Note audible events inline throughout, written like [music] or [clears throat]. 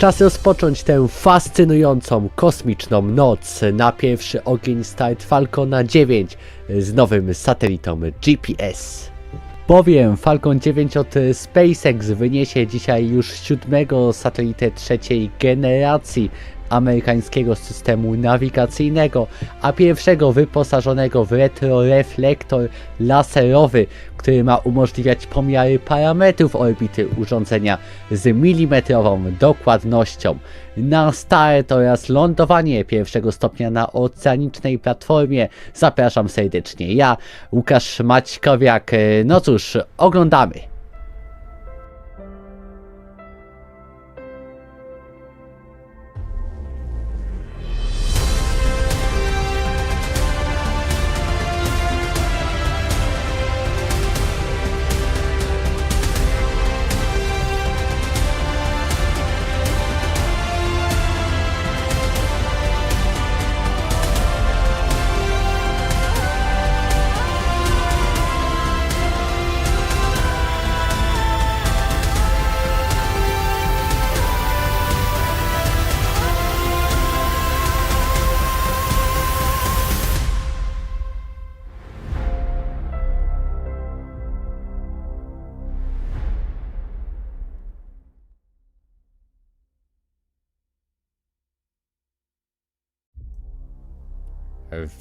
Czas rozpocząć tę fascynującą kosmiczną noc na pierwszy ogień start Falcona 9 z nowym satelitą GPS. Bowiem Falcon 9 od SpaceX wyniesie dzisiaj już siódmego satelitę trzeciej generacji amerykańskiego systemu nawigacyjnego, a pierwszego wyposażonego w retroreflektor laserowy, który ma umożliwiać pomiary parametrów orbity urządzenia z milimetrową dokładnością. Na start oraz lądowanie pierwszego stopnia na oceanicznej platformie zapraszam serdecznie ja, Łukasz Maćkowiak. No cóż, oglądamy.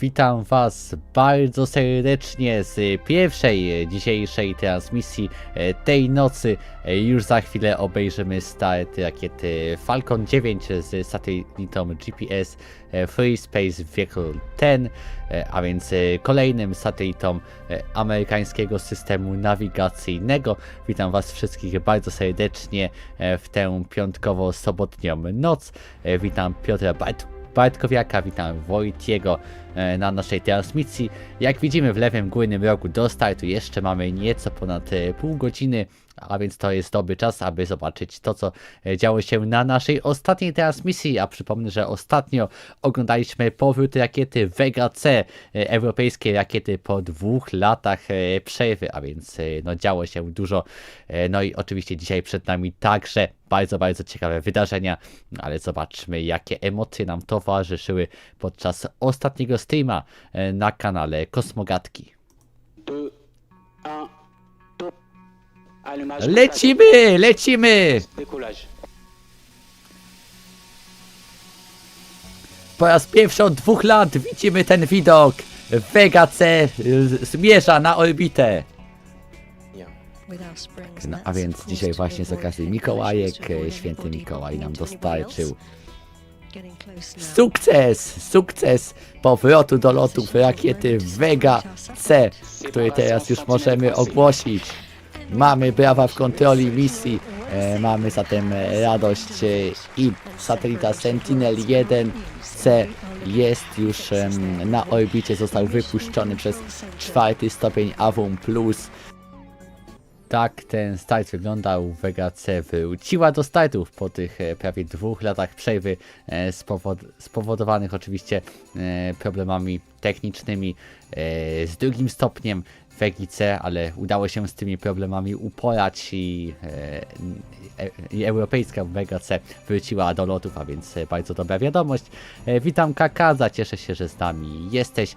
Witam Was bardzo serdecznie z pierwszej dzisiejszej transmisji e, tej nocy. E, Już za chwilę obejrzymy start rakiety Falcon 9 z satelitą GPS e, Free Space Vehicle 10, e, a więc kolejnym satelitą amerykańskiego systemu nawigacyjnego. Witam Was wszystkich bardzo serdecznie w tę piątkowo-sobotnią noc. Witam Piotra Bartkowiaka, witam Wojtiego e, na naszej transmisji. Jak widzimy w lewym górnym rogu do startu jeszcze mamy nieco ponad e, pół godziny, a więc to jest dobry czas, aby zobaczyć to, co e, działo się na naszej ostatniej transmisji. A przypomnę, że ostatnio oglądaliśmy powrót rakiety Vega C, europejskiej rakiety po dwóch latach przerwy, a więc no, działo się dużo. No i oczywiście dzisiaj przed nami także bardzo, bardzo ciekawe wydarzenia, ale zobaczmy, jakie emocje nam towarzyszyły podczas ostatniego streama e, na kanale Kosmogatki. 2, 1, top. Allumage. Lecimy, lecimy! Po raz pierwszy od dwóch lat widzimy ten widok. Vega C y, zmierza na orbitę. No, a więc dzisiaj właśnie z okazji Mikołajek, e, święty Mikołaj nam dostarczył. Sukces! Sukces! Powrotu do lotów rakiety Vega C, który teraz już możemy ogłosić. Mamy brawa w kontroli misji, e, mamy zatem e, radość e, i satelita Sentinel-1C jest już em, na orbicie, został wypuszczony przez czwarty stopień Avum Plus. Tak ten start wyglądał. Vega C wróciła do startów po tych e, prawie dwóch latach przerwy e, spowod spowodowanych oczywiście e, problemami technicznymi e, z drugim stopniem Vegi C, ale udało się z tymi problemami uporać i, e, e, i europejska Vega C wróciła do lotów, a więc e, bardzo dobra wiadomość. Witam Kakaza, cieszę się, że z nami jesteś.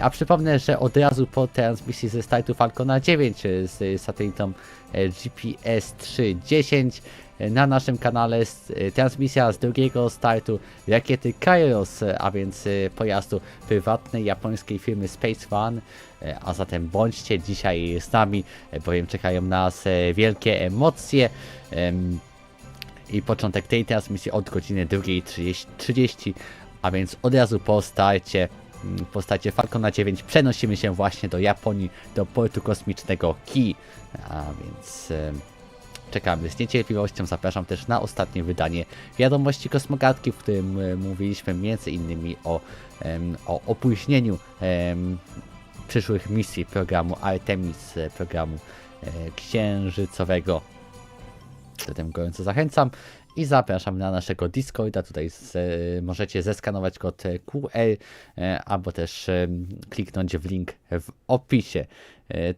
A przypomnę, że od razu po transmisji ze startu Falcona 9 e, z satelitą GPS 310 e, na naszym kanale e, transmisja z drugiego startu rakiety Kairos, e, a więc e, pojazdu prywatnej japońskiej firmy Space One. E, A zatem bądźcie dzisiaj z nami, e, bowiem czekają nas e, wielkie emocje. Em, i początek tej transmisji od godziny 2.30, a więc od razu po starcie, mm, po starcie Falcona 9 przenosimy się właśnie do Japonii, do portu kosmicznego Ki, a więc czekamy z niecierpliwością, zapraszam też na ostatnie wydanie wiadomości kosmogatki, w którym e, mówiliśmy innymi o, o opóźnieniu przyszłych misji programu Artemis, e, programu e, księżycowego Zatem gorąco zachęcam i zapraszam na naszego Discorda. Tutaj z, możecie zeskanować kod QR albo też kliknąć w link w opisie.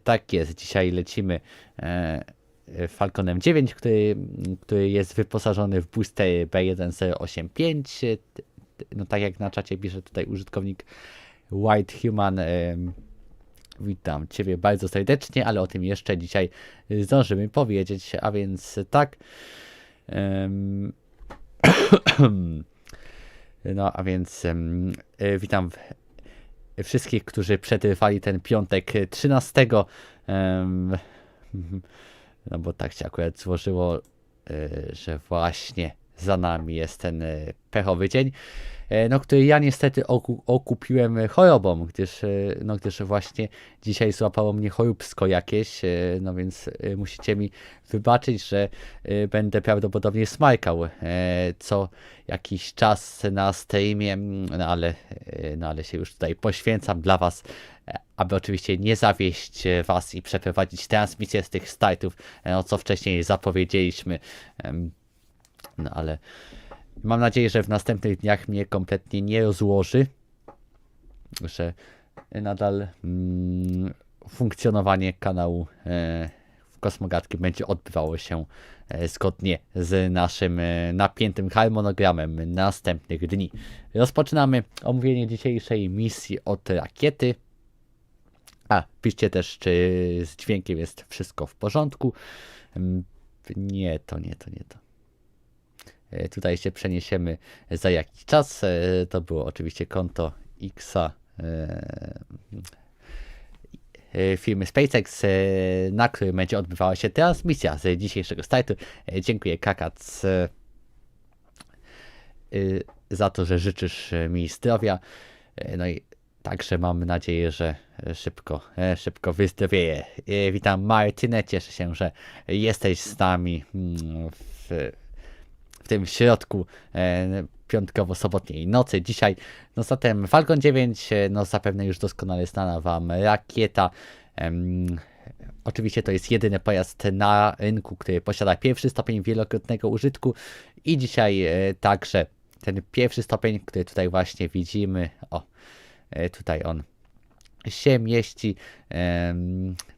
Tak jest, dzisiaj lecimy Falconem 9, który, który jest wyposażony w booster B1085. e, t- t- No tak jak na czacie pisze tutaj użytkownik White Human. Witam Ciebie bardzo serdecznie, ale o tym jeszcze dzisiaj zdążymy powiedzieć, a więc tak. em, [clears throat] no, a więc e, witam wszystkich, którzy przetrwali ten piątek e, 13. em, no bo tak się akurat złożyło, e, że właśnie za nami jest ten e, pechowy dzień, e, no który ja niestety oku- okupiłem chorobą, gdyż, e, no gdyż właśnie dzisiaj złapało mnie choróbsko jakieś, no więc musicie mi wybaczyć, że będę prawdopodobnie smajkał e, co jakiś czas na streamie, mm, no ale, no ale się już tutaj poświęcam dla was, aby oczywiście nie zawieść was i przeprowadzić transmisję z tych startów, no co wcześniej zapowiedzieliśmy. No ale mam nadzieję, że w następnych dniach mnie kompletnie nie rozłoży, że nadal mm, funkcjonowanie kanału e, Kosmogatki będzie odbywało się e, zgodnie z naszym e, napiętym harmonogramem następnych dni. Rozpoczynamy omówienie dzisiejszej misji od rakiety. A, piszcie też, czy z dźwiękiem jest wszystko w porządku. Mm, Nie, to nie, to nie to. E, Tutaj się przeniesiemy za jakiś czas. E, To było oczywiście konto Xa e, firmy SpaceX, na którym będzie odbywała się transmisja z dzisiejszego startu. Dziękuję Kakac za to, że życzysz mi zdrowia. No i także mam nadzieję, że szybko, szybko wyzdrowieję. Witam Martynę, cieszę się, że jesteś z nami mm, w, w tym środku e, piątkowo-sobotniej nocy. Dzisiaj, no zatem Falcon 9, e, no zapewne już doskonale znana Wam rakieta. Oczywiście to jest jedyny pojazd na rynku, który posiada pierwszy stopień wielokrotnego użytku i dzisiaj e, także ten pierwszy stopień, który tutaj właśnie widzimy, o, tutaj on się mieści,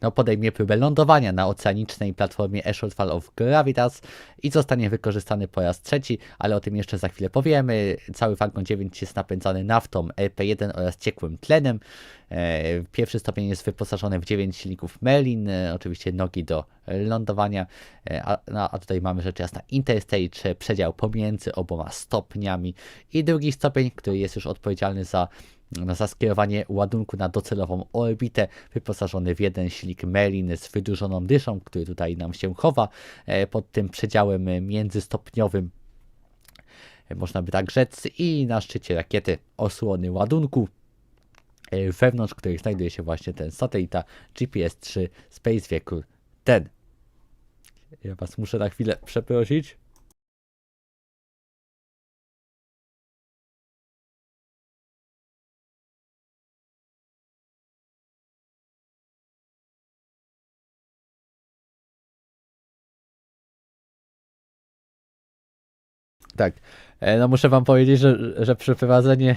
no podejmie próbę lądowania na oceanicznej platformie A Shortfall of Gravitas i zostanie wykorzystany po raz trzeci, ale o tym jeszcze za chwilę powiemy. Cały Falcon 9 jest napędzany naftą LP1 oraz ciekłym tlenem. E, Pierwszy stopień jest wyposażony w 9 silników Merlin, e, oczywiście nogi do lądowania, e, a, no, a tutaj mamy rzecz jasna Interstage, e, przedział pomiędzy oboma stopniami i drugi stopień, który jest już odpowiedzialny za za skierowanie ładunku na docelową orbitę, wyposażony w jeden silnik Merlin z wydłużoną dyszą, który tutaj nam się chowa e, pod tym przedziałem międzystopniowym, e, można by tak rzec, i na szczycie rakiety osłony ładunku, e, wewnątrz których znajduje się właśnie ten satelita GPS-3 Space Vehicle 10. Ja was muszę na chwilę przeprosić. Tak. E, No muszę wam powiedzieć, że, że przeprowadzenie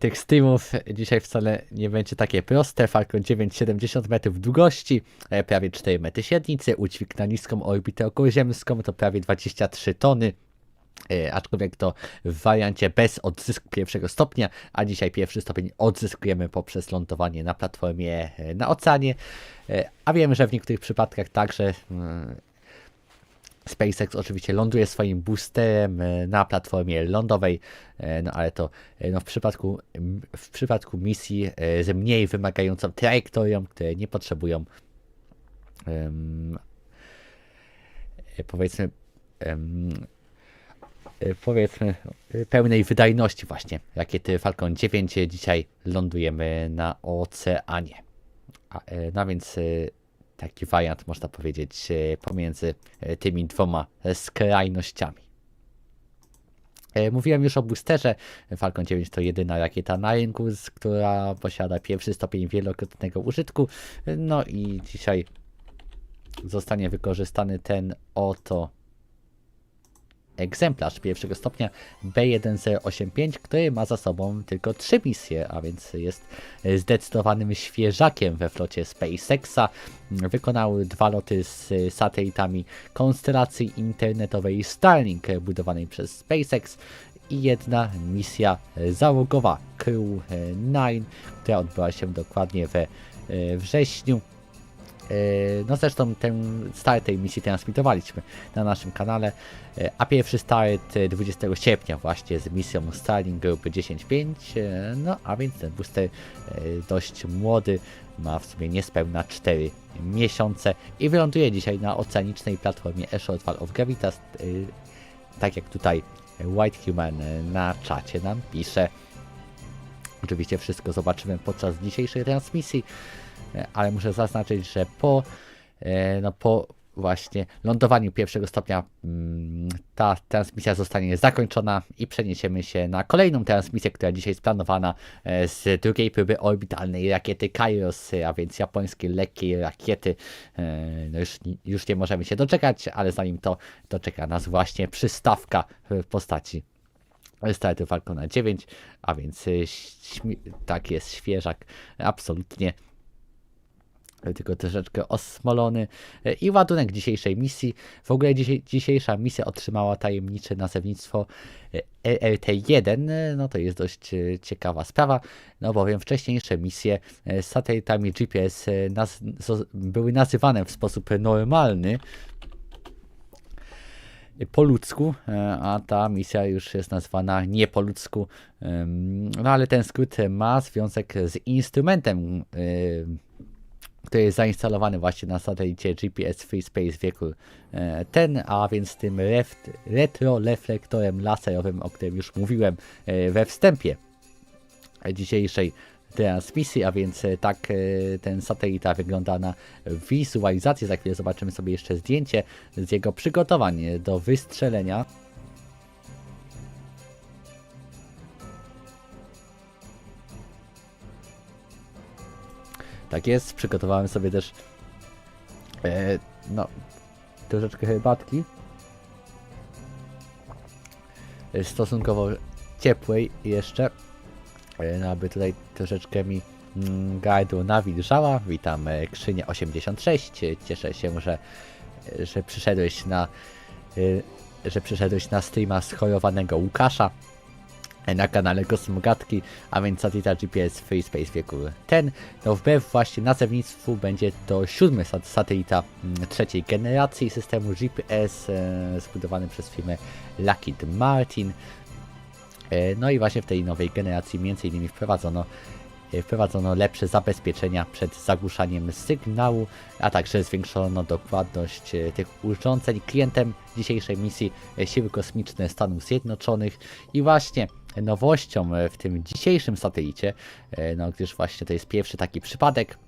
tych streamów dzisiaj wcale nie będzie takie proste. Falcon 9 70 metrów długości, e, prawie 4 metry średnicy, udźwig na niską orbitę okołoziemską to prawie 23 tony. E, aczkolwiek to w wariancie bez odzysku pierwszego stopnia, a dzisiaj pierwszy stopień odzyskujemy poprzez lądowanie na platformie na oceanie. A wiemy, że w niektórych przypadkach także mm, SpaceX oczywiście ląduje swoim boosterem e, na platformie lądowej, e, no ale to e, no w, przypadku, w przypadku misji z mniej wymagającą trajektorią, które nie potrzebują e, powiedzmy e, powiedzmy pełnej wydajności właśnie rakiety Falcon 9 dzisiaj lądujemy na oceanie. A, no więc taki wariant, można powiedzieć, e, pomiędzy e, tymi dwoma e, skrajnościami. Mówiłem już o boosterze. Falcon 9 to jedyna rakieta na rynku, która posiada pierwszy stopień wielokrotnego użytku. No i dzisiaj zostanie wykorzystany ten oto egzemplarz pierwszego stopnia B1085, który ma za sobą tylko trzy misje, a więc jest zdecydowanym świeżakiem we flocie SpaceXa. Wykonał dwa loty z satelitami konstelacji internetowej Starlink budowanej przez SpaceX i jedna misja załogowa Crew 9, która odbyła się dokładnie we e, wrześniu. E, No zresztą ten start tej misji transmitowaliśmy na naszym kanale, E, a pierwszy start e, 20 sierpnia właśnie z misją Starlink grupy 10.5, e, no a więc ten booster e, dość młody, ma w sumie niespełna 4 miesiące i wyląduje dzisiaj na oceanicznej platformie A Short Fall of Gravitas, e, tak jak tutaj White Human e, na czacie nam pisze. Oczywiście wszystko zobaczymy podczas dzisiejszej transmisji, e, ale muszę zaznaczyć, że po, e, no po właśnie lądowaniu pierwszego stopnia mm, ta transmisja zostanie zakończona i przeniesiemy się na kolejną transmisję, która dzisiaj jest planowana e, z drugiej próby orbitalnej rakiety Kairos, a więc japońskiej lekkiej rakiety. E, No już, już nie możemy się doczekać, ale zanim to, to czeka nas właśnie przystawka w postaci startu Falcona 9, a więc tak jest świeżak, absolutnie tylko troszeczkę osmolony E, i ładunek dzisiejszej misji. W ogóle dzisiejsza misja otrzymała tajemnicze nazewnictwo e, ERT-1, e, no to jest dość e, ciekawa sprawa, no bowiem wcześniejsze misje e, z satelitami GPS e, naz były nazywane w sposób normalny, po ludzku, e, a ta misja już jest nazwana nie po ludzku. No ale ten skrót ma związek z instrumentem, który jest zainstalowany właśnie na satelicie GPS Free Space wieku e, ten, a więc tym ref- retroreflektorem laserowym, o którym już mówiłem e, we wstępie dzisiejszej transmisji, a więc e, tak ten satelita wygląda na wizualizacji. Za chwilę zobaczymy sobie jeszcze zdjęcie z jego przygotowań do wystrzelenia. Tak jest, przygotowałem sobie też e, no troszeczkę herbatki e, stosunkowo ciepłej jeszcze E, no aby tutaj troszeczkę mi mm, gardło nawilżała. Witam e, Krzynię 86. E, Cieszę się, że, że przyszedłeś na że przyszedłeś na streama schorowanego Łukasza na kanale Kosmogatki, a więc satelita GPS Free Space wieku ten. No wbrew właśnie nazewnictwu będzie to siódmy sat- satelita mm, trzeciej generacji systemu GPS e, zbudowany przez firmę Lockheed Martin. E, No i właśnie w tej nowej generacji innymi wprowadzono, e, wprowadzono lepsze zabezpieczenia przed zagłuszaniem sygnału, a także zwiększono dokładność e, tych urządzeń. Klientem dzisiejszej misji e, Siły Kosmiczne Stanów Zjednoczonych i właśnie nowością e, w tym dzisiejszym satelicie, e, no gdyż właśnie to jest pierwszy taki przypadek,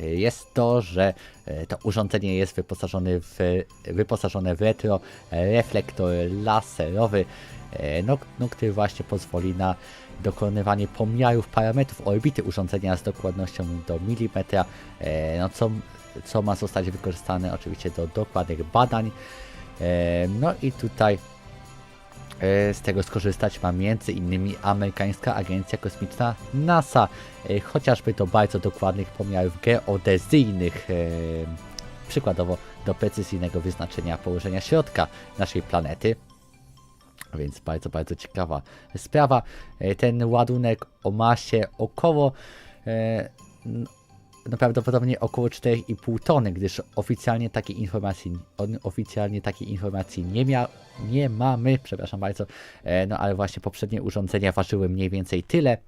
e, jest to, że to urządzenie jest wyposażone w, wyposażone w retro reflektor laserowy, no, no, który właśnie pozwoli na dokonywanie pomiarów parametrów orbity urządzenia z dokładnością do milimetra, no, co, co ma zostać wykorzystane oczywiście do dokładnych badań. No i tutaj z tego skorzystać ma innymi amerykańska agencja kosmiczna NASA, e, chociażby do bardzo dokładnych pomiarów geodezyjnych, e, przykładowo do precyzyjnego wyznaczenia położenia środka naszej planety. Więc bardzo, bardzo ciekawa sprawa. E, Ten ładunek o masie około e, no prawdopodobnie około 4,5 tony, gdyż oficjalnie takiej informacji, oficjalnie takiej informacji nie, mia, nie mamy, przepraszam bardzo, e, no ale właśnie poprzednie urządzenia ważyły mniej więcej tyle.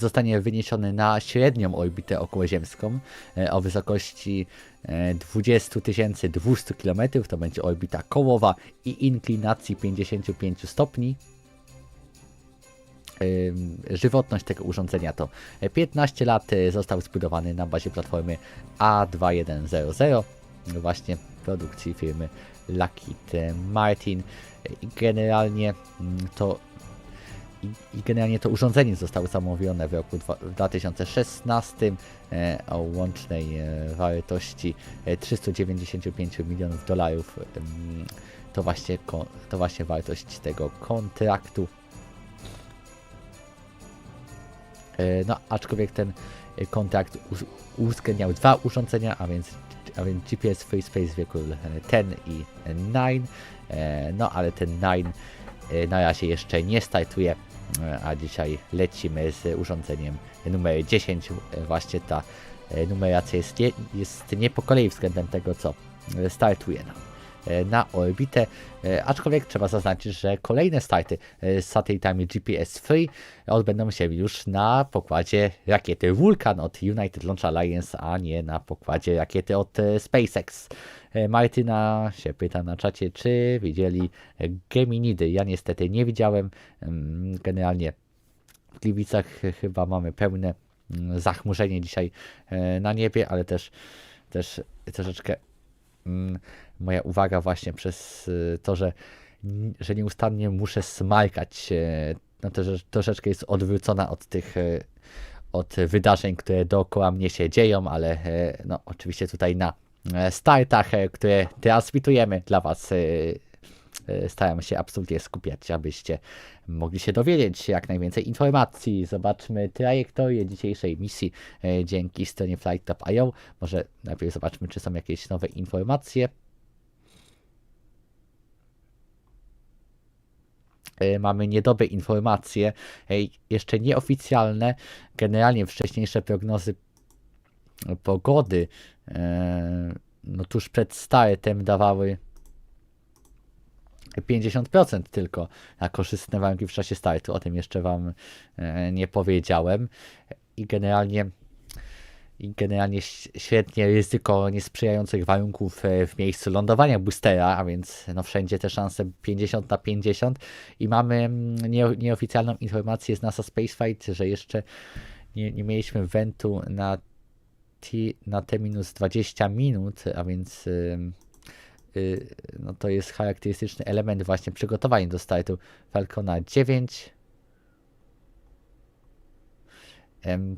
Zostanie wyniesiony na średnią orbitę okołoziemską e, o wysokości e, 20 200 km, to będzie orbita kołowa i inklinacji 55 stopni. Żywotność tego urządzenia to 15 lat, y, został zbudowany na bazie platformy A2100, właśnie produkcji firmy Lockheed Martin i generalnie mm, to i, generalnie to urządzenie zostało zamówione w roku dwa, w 2016 e, o łącznej e, wartości e, 395 milionów dolarów. to właśnie, to właśnie wartość tego kontraktu. No, aczkolwiek ten e, kontrakt us- uwzględniał dwa urządzenia, a więc, a więc GPS Free Space Vehicle 10 i 9. E, No, ale ten 9 e, na razie jeszcze nie startuje, e, a dzisiaj lecimy z urządzeniem numer 10. E, Właśnie ta e, numeracja jest nie, jest nie po kolei względem tego, co e, startuje nam e, na orbitę, e, aczkolwiek trzeba zaznaczyć, że kolejne starty e, z satelitami GPS-3 odbędą się już na pokładzie rakiety Vulcan od United Launch Alliance, a nie na pokładzie rakiety od e, SpaceX. E, Martyna się pyta na czacie, czy widzieli e, Geminidy. Ja niestety nie widziałem. Mm, Generalnie w Gliwicach ch- chyba mamy pełne mm, zachmurzenie dzisiaj e, na niebie, ale też, też troszeczkę mm, moja uwaga właśnie przez y, to, że, że nieustannie muszę smarkać, e, no to, że troszeczkę jest odwrócona od tych e, od wydarzeń, które dookoła mnie się dzieją, ale no oczywiście tutaj na e, startach, e, które transmitujemy dla Was e, e, staram się absolutnie skupiać, abyście mogli się dowiedzieć jak najwięcej informacji. Zobaczmy trajektorię dzisiejszej misji e, dzięki stronie flighttop.io. Może najpierw zobaczmy, czy są jakieś nowe informacje. Mamy niedobre informacje, e, jeszcze nieoficjalne. Generalnie wcześniejsze prognozy pogody e, no tuż przed startem dawały 50% tylko na korzystne warunki w czasie startu. O tym jeszcze Wam e, nie powiedziałem. I generalnie i generalnie świetnie ryzyko niesprzyjających warunków e, w miejscu lądowania boostera, a więc no wszędzie te szanse 50 na 50 i mamy mm, nie, nieoficjalną informację z NASA Spaceflight, że jeszcze nie, nie mieliśmy wentu na, T, na T minus 20 minut, a więc ym, y, no to jest charakterystyczny element właśnie przygotowań do startu Falcona 9. Em,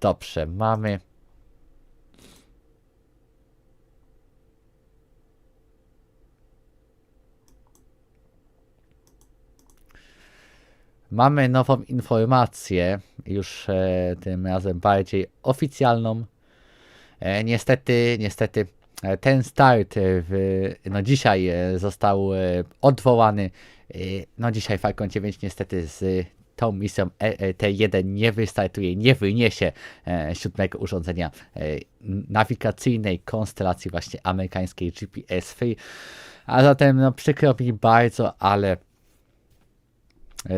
Dobrze, mamy. Mamy nową informację, już e, tym razem bardziej oficjalną. E, niestety, niestety e, ten start e, w, no dzisiaj e, został odwołany. No dzisiaj Falcon 9 niestety z tą misją E- E- T1 nie wystartuje, nie wyniesie e, siódmego urządzenia nawigacyjnej konstelacji właśnie amerykańskiej GPS-3. A zatem no przykro mi bardzo, ale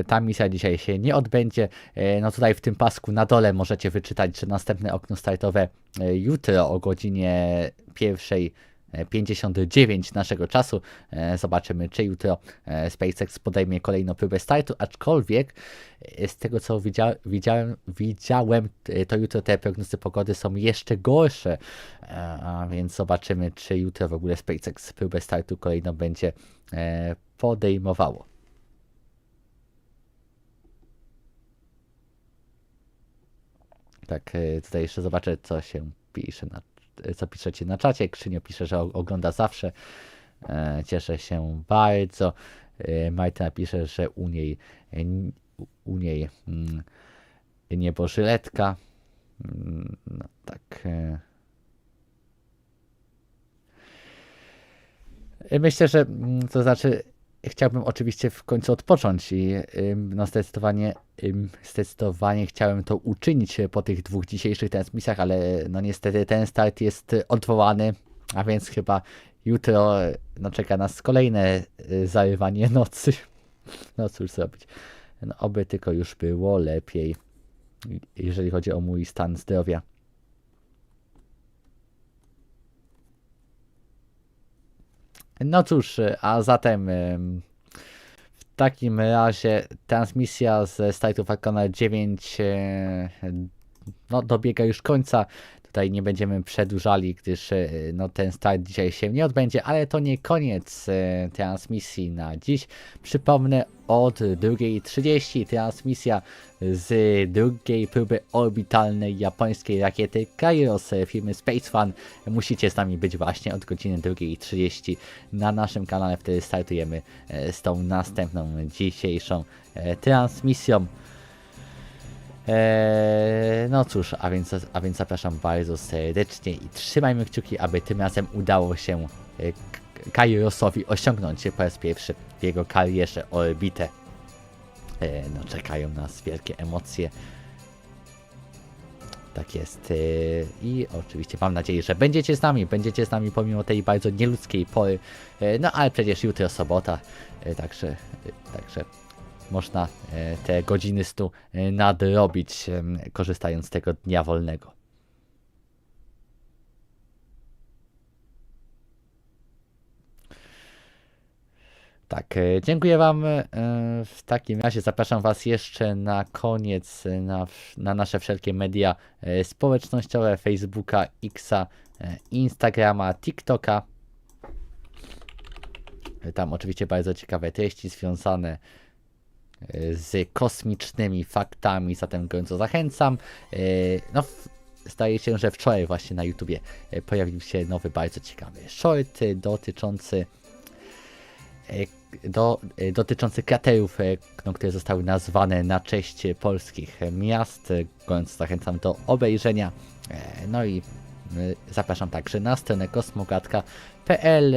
Ta misja dzisiaj się nie odbędzie. No tutaj w tym pasku na dole możecie wyczytać, że następne okno startowe jutro o godzinie 1.59 naszego czasu. E, Zobaczymy, czy jutro e, SpaceX podejmie kolejną próbę startu, aczkolwiek e, z tego co widzia widziałem, widziałem, to jutro te prognozy pogody są jeszcze gorsze, a więc zobaczymy, czy jutro w ogóle SpaceX próbę startu kolejną będzie podejmowało. Tak, tutaj jeszcze zobaczę, co się pisze na, co piszecie na czacie. Krzynio pisze, że ogląda zawsze. E, Cieszę się bardzo. E, Majta pisze, że u niej, e, u niej mm, niebożyletka. Mm, No tak. e. E, Myślę, że mm, to znaczy chciałbym oczywiście w końcu odpocząć i no zdecydowanie, zdecydowanie chciałem to uczynić e, po tych dwóch dzisiejszych transmisjach, ale no niestety ten start jest odwołany, a więc chyba jutro no, czeka nas kolejne e, zarywanie nocy. [laughs] No cóż zrobić. No, oby tylko już było lepiej, jeżeli chodzi o mój stan zdrowia. No cóż, a zatem em, w takim razie transmisja ze startu Falcona 9 e, no, dobiega już końca. Tutaj nie będziemy przedłużali, gdyż e, no, ten start dzisiaj się nie odbędzie, ale to nie koniec e, transmisji na dziś. Przypomnę, od 2.30 transmisja z drugiej próby orbitalnej japońskiej rakiety Kairos e, firmy Space Fun. Musicie z nami być właśnie od godziny 2.30 na naszym kanale, wtedy startujemy z tą następną dzisiejszą transmisją. Eee, no cóż, a więc, a więc zapraszam bardzo serdecznie i trzymajmy kciuki, aby tym razem udało się e, Kairosowi osiągnąć po raz pierwszy w jego karierze orbitę. E, no czekają nas wielkie emocje. Tak jest. e, I oczywiście mam nadzieję, że będziecie z nami, będziecie z nami pomimo tej bardzo nieludzkiej pory. E, No ale przecież jutro sobota, e, także, e, także można e, te godziny stu e, nadrobić, em, korzystając z tego dnia wolnego. Tak, e, dziękuję Wam. e, W takim razie zapraszam Was jeszcze na koniec e, na, na nasze wszelkie media e, społecznościowe: Facebooka, Xa, e, Instagrama, TikToka. E, Tam oczywiście bardzo ciekawe treści związane e, z kosmicznymi faktami, zatem gorąco zachęcam. E, No, zdaje się, że wczoraj właśnie na YouTubie e, pojawił się nowy, bardzo ciekawy short e, dotyczący do, dotyczący kraterów, no, które zostały nazwane na cześć polskich miast. Gorąco zachęcam do obejrzenia. No i zapraszam także na stronę kosmogatka.pl,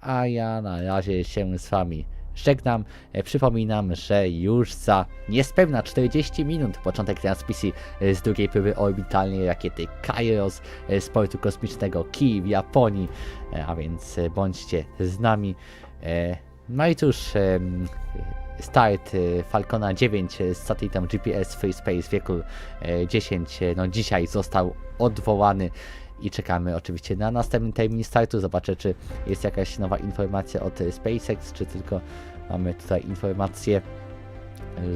a ja na razie się z Wami żegnam. E, Przypominam, że już za niespełna 40 minut początek transmisji e, z drugiej próby orbitalnej rakiety Kairos e, z portu kosmicznego Kij w Japonii, E, a więc e, bądźcie z nami. E, No i cóż, start e, Falcona 9 z satelitą GPS Free Space wieku e, 10 e, no dzisiaj został odwołany i czekamy oczywiście na następny termin startu. Zobaczę, czy jest jakaś nowa informacja od e, SpaceX, czy tylko mamy tutaj informację,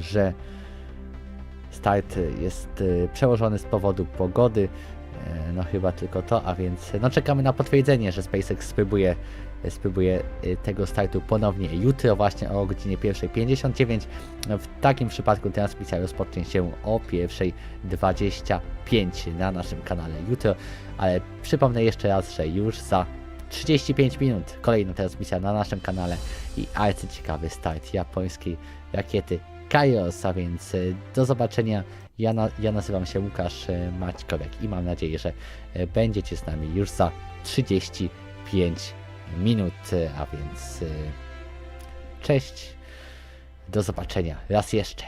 że start jest e, przełożony z powodu pogody. E, No chyba tylko to, a więc no czekamy na potwierdzenie, że SpaceX spróbuje, spróbuje e, tego startu ponownie jutro właśnie o godzinie 1.59. No, W takim przypadku transmisja rozpocznie się o 1.25 na naszym kanale jutro, ale przypomnę jeszcze raz, że już za 35 minut kolejna transmisja na naszym kanale i arcyciekawy start japońskiej rakiety Kairos, a więc e, do zobaczenia. Ja, na, ja nazywam się Łukasz e, Maćkowiak i mam nadzieję, że e, będziecie z nami już za 35 minut, a więc cześć, do zobaczenia raz jeszcze.